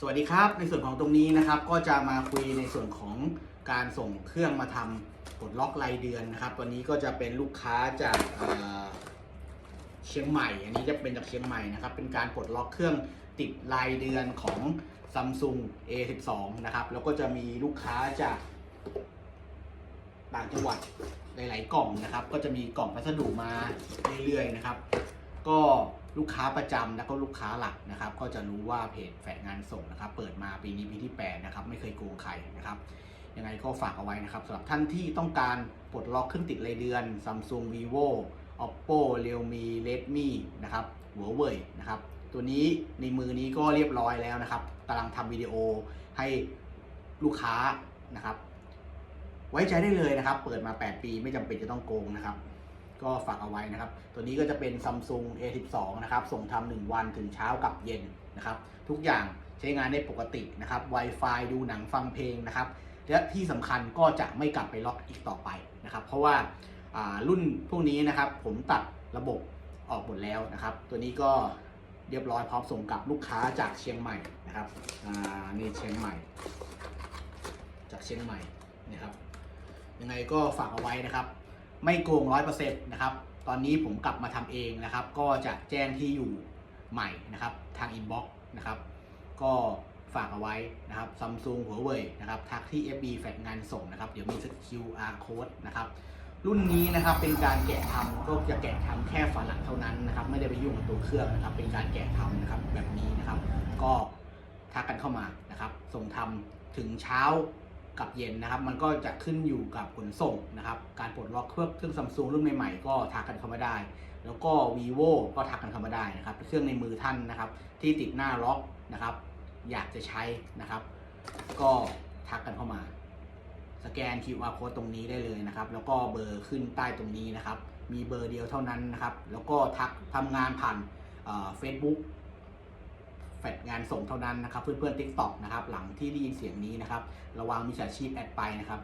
สวัสดีครับ ในส่วนของตรงนี้นะครับ ก็จะมาคุยในส่วนของการส่งเครื่องมาทำปลดล็อกรายเดือนนะครับตัวนี้ก็จะเป็นลูกค้าจากเเชียงใหม่ อันนี้จะเป็นจากเชียงใหม่นะครับ เป็นการปลดล็อกเครื่องติดรายเดือนของ Samsung A12 นะครับ แล้วก็จะมีลูกค้าจากต่างจังหวัดหลาย ๆ กล่องนะครับ ก็จะมีกล่องพัสดุมาเรื่อย ๆ นะครับ ก็ลูกค้าประจำแล้วก็ลูกค้าหลักนะครับ ก็จะรู้ว่าเพจแฝงงานส่งนะครับ เปิดมาปีนี้ปีที่8นะครับไม่เคยโกงใครนะครับยังไงก็ฝากเอาไว้นะครับสำหรับท่านที่ต้องการปลดล็อกเครื่องติดรายเดือน Samsung Vivo Oppo Realme Redmi นะครับ Huawei นะครับตัวนี้ในมือนี้ก็เรียบร้อยแล้วนะครับกำลังทำวิดีโอให้ลูกค้านะครับ ไว้ใจได้เลยนะครับ เปิดมา 8 ปีไม่จำเป็นจะต้องโกงนะครับ ก็ฝากเอาไว้นะครับ ตัวนี้ก็จะเป็น Samsung A12 นะครับ ส่งทำหนึ่งวันถึงเช้ากับเย็นนะครับ ทุกอย่างใช้งานได้ปกตินะครับ Wi-Fi ดูหนังฟังเพลงนะครับ และที่สำคัญก็จะไม่กลับไปล็อกอีกต่อไปนะครับ เพราะว่าารุ่นพวกนี้นะครับ ผมตัดระบบออกหมดแล้วนะครับ ตัวนี้ก็เรียบร้อยพร้อมส่งกับลูกค้าจากเชียงใหม่นะครับอ่านี่เชียงใหม่ จากเชียงใหม่นะครับยังไงก็ฝากเอาไว้นะครับ ไม่โกงร้อยเปอร์เซ็นต์นะครับ ตอนนี้ผมกลับมาทำเองนะครับ ก็จะแจ้งที่อยู่ใหม่นะครับ ทางอินบ็อกซ์นะครับ ก็ฝากเอาไว้นะครับ Samsung Huawei นะครับทักที่ FB แฟกงานส่งนะครับ เดี๋ยวมี QR code นะครับ รุ่นนี้นะครับเป็นการแกะทำก็จะแกะทำแค่ฝาหลังเท่านั้นนะครับ ไม่ได้ไปยุ่งกับตัวเครื่องนะครับ เป็นการแกะทำนะครับแบบนี้นะครับ ก็ทักกันเข้ามานะครับ ส่งทำถึงเช้า กับเย็นนะครับ มันก็จะขึ้นอยู่กับขนส่งนะครับ การปลดล็อกเครื่องเครื่องซัมซุงรุ่นใหม่ๆ ก็ทักกันเข้ามาได้ แล้วก็ vivo ก็ทักกันเข้ามาได้นะครับ เครื่องในมือท่านนะครับ ที่ติดหน้าล็อกนะครับ อยากจะใช้นะครับ ก็ทักกันเข้ามา สแกน QR code ตรงนี้ได้เลยนะครับ แล้วก็เบอร์ขึ้นใต้ตรงนี้นะครับ มีเบอร์เดียวเท่านั้นนะครับ แล้วก็ทักทำงานผ่านเฟซบุ๊ก แฟดงานส่งเท่านั้นนะครับเพื่อนๆ TikTok นะครับหลังที่ได้ยินเสียงนี้นะครับระวังมิจฉาชีพแอดไปนะครับ